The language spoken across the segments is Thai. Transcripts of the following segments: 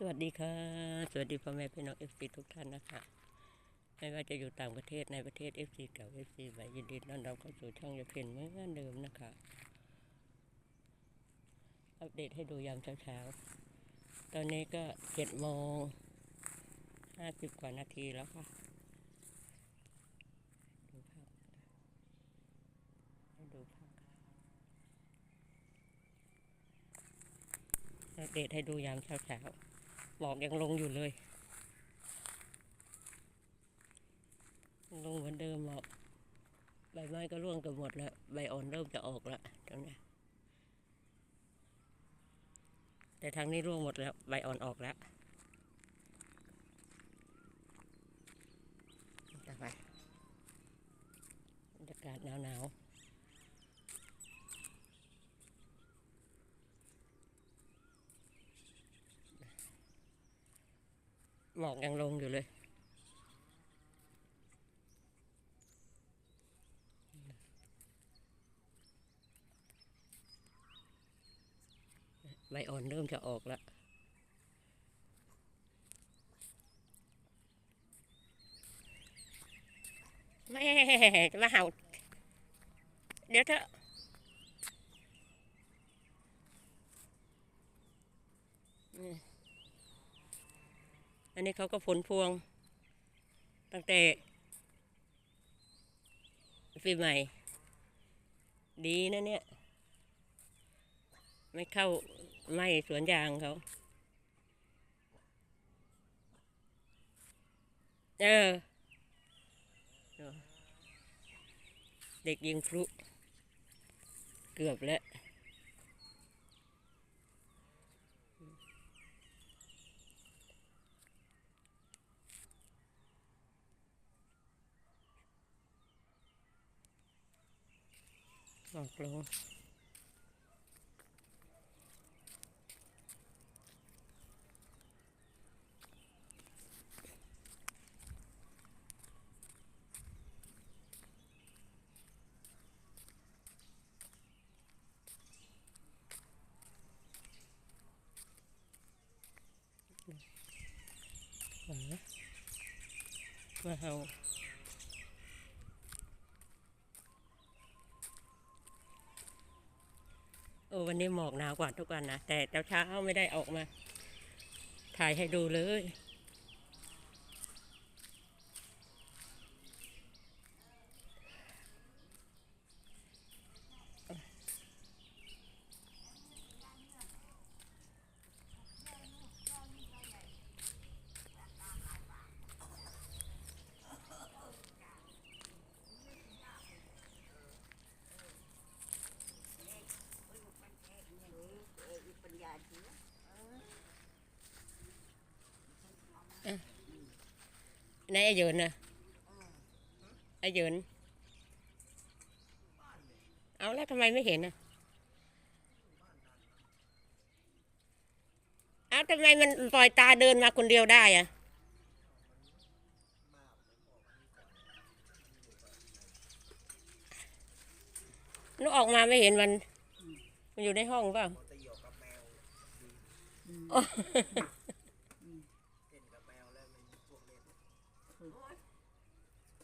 สวัสดีค่ะ สวัสดีพ่อแม่พี่น้องเอฟซีทุกท่านนะคะ ไม่ว่าจะอยู่ต่างประเทศในประเทศเอฟซีเก่าเอฟซีใหม่ยินดีต้อนรับเข้าสู่ช่องยาเพนเหมือนเดิมนะคะ อัปเดตให้ดูยามเช้าๆ ตอนนี้ก็เจ็ดโมงห้าสิบกว่านาทีแล้วค่ะดูภาพให้ดูภาพอัปเดตให้ดูยามเช้าๆ หมอกยังลงอยู่เลย ลงเหมือนเดิมหมอกใบไม้ก็ร่วงเกือบหมดแล้ว ใบอ่อนเริ่มจะออกแล้วตรงนี้แต่ทางนี้ร่วงหมดแล้ว ใบอ่อนออกแล้วต่อไปบรรยากาศหนาวๆ หมอกยังลงอยู่เลย ใบอ่อนเริ่มจะออกแล้วแม่มาเห่าเดี๋ยวเถอะอืม อันนี้เขาก็ผลพวง ตั้งแต่ปีใหม่ ดีนะเนี่ย ไม่เข้าไม้สวนยางเขา เออ เด็กยิงพลุ เกือบแล้ว ออกลง หมามาเห่าโอ้ วันนี้หมอกหนาวกว่าทุกวันนะ แต่เช้าๆไม่ได้ออกมา ถ่ายให้ดูเลย ไหนไอ้เหยินน่ะไอ้เหยินเอาแล้วทำไมไม่เห็นน่ะเอาทำไมมันปล่อยตาเดินมาคนเดียวได้อะนุกออกมาไม่เห็นมัน มันอยู่ในห้องเปล่าโอ้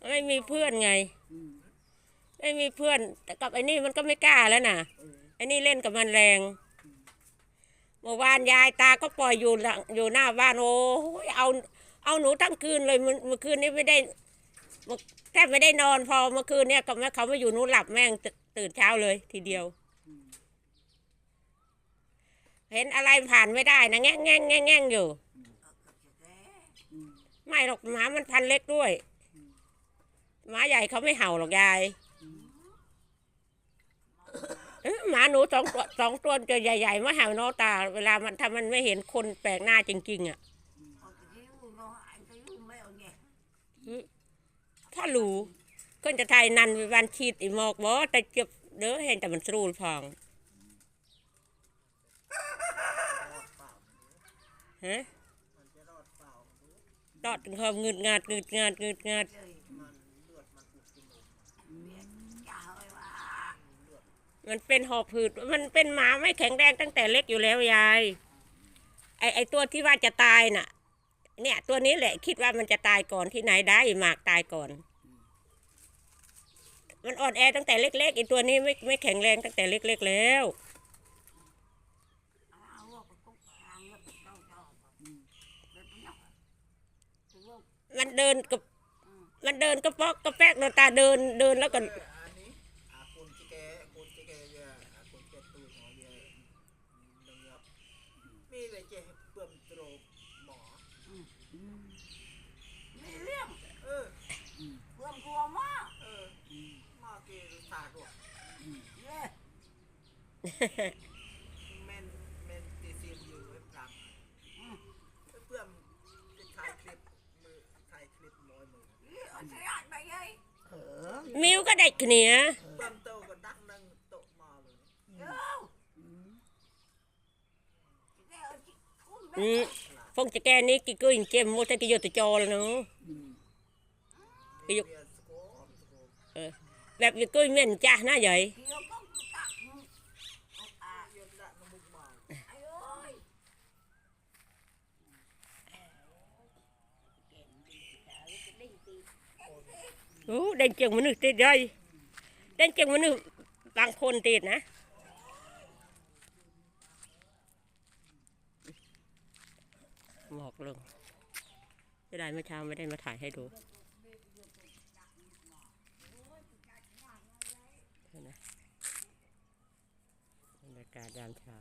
ไม่มีเพื่อนไง ไม่มีเพื่อน แต่กับไอ้นี่มันก็ไม่กล้าแล้วน่ะไอ้นี่เล่นกับมันแรงเมื่อวานยายตาก็ปล่อยอยู่หลังอยู่หน้าบ้านโอ้ยเอาเอาหนูทั้งคืนเลยเมื่อเมื่อคืนนี้ไม่ได้เมื่อแทบไม่ได้นอนพอเมื่อคืนเนี่ยกับแม่เขามาอยู่หนูหลับแม่งตตื่นเช้าเลยทีเดียว เห็นอะไรผ่านไม่ได้นะแง่งแง่งแง่งแง่งอยู่ ไม่หรอกหมามันพันเล็กด้วย หมาใหญ่เขาไม่เห่าหรอกยายเอ๊ะหมาหนูสองตัวสองตัวจะใหญ่ๆมาเห่าเนอตา เวลามันถ้ามันไม่เห็นคนแปลกหน้าจริง ๆ อะถ้ารู้ก็จะไทยนันวันชีดอีหมอกบ่แต่เจ็บเด้อเห็นแต่มันสรูลพองฮะตอดถึงความงึดงาดงึดงาดงึดงาด มันเป็นหอบหืด มันเป็นหมาไม่แข็งแรงตั้งแต่เล็กอยู่แล้วยาย ไอไอตัวที่ว่าจะตายน่ะ เนี่ย ตัวนี้แหละ คิดว่ามันจะตายก่อนที่ไหนได้หมากตายก่อน มันอ่อนแอตั้งแต่เล็กๆไอตัวนี้ไม่ไม่แข็งแรงตั้งแต่เล็กๆแล้ว มันเดินกับ มันเดินกระป๊อกกระแป๊กเราตาเดินเดินแล้วก็ อันนี้อาคุณจิแกคุณจิแกเยอะอาคุณแกตูหมอเยอะดังเยอะ มีเลยเจ๊เปิ่มโตรหมอมีเรื่องเออเพื่อนกลัวมากเออมาเกลตาด้วยเย่เมนเมนตีซีมอยู่ไว้ปรังเพื่อนจะถ่ายคลิปมือถ่ายคลิปร้อยมือเย่ใช่ไหมยัยเออมิวก็ได้เนีย ពងចកែនេះគេគឺចិញ្ចឹមមកតែគេយកទៅចោលនោះគេយកអឺបែបវាគឺមានចាស់ណាយាយអូដេញជាងមនុស្សទៀតយាយដេញជាងមនុស្សបាំងខុនទៀតណា ละน้ำมุกมาไอ้เอ้ยโอ้เด่นเจียงจะหมอกลงจะได้เมื่อเช้าไม่ได้มาถ่ายให้ดูเห็นไหมบรรยากาศยามเช้า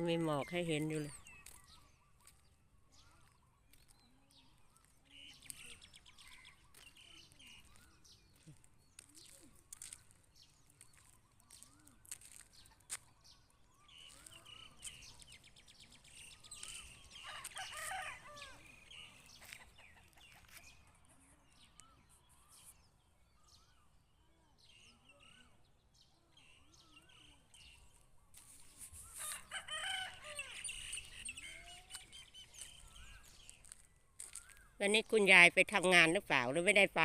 มันมีหมอกให้เห็นอยู่เลย วันนี้คุณยายไปทำงานหรือเปล่าหรือไม่ได้ไป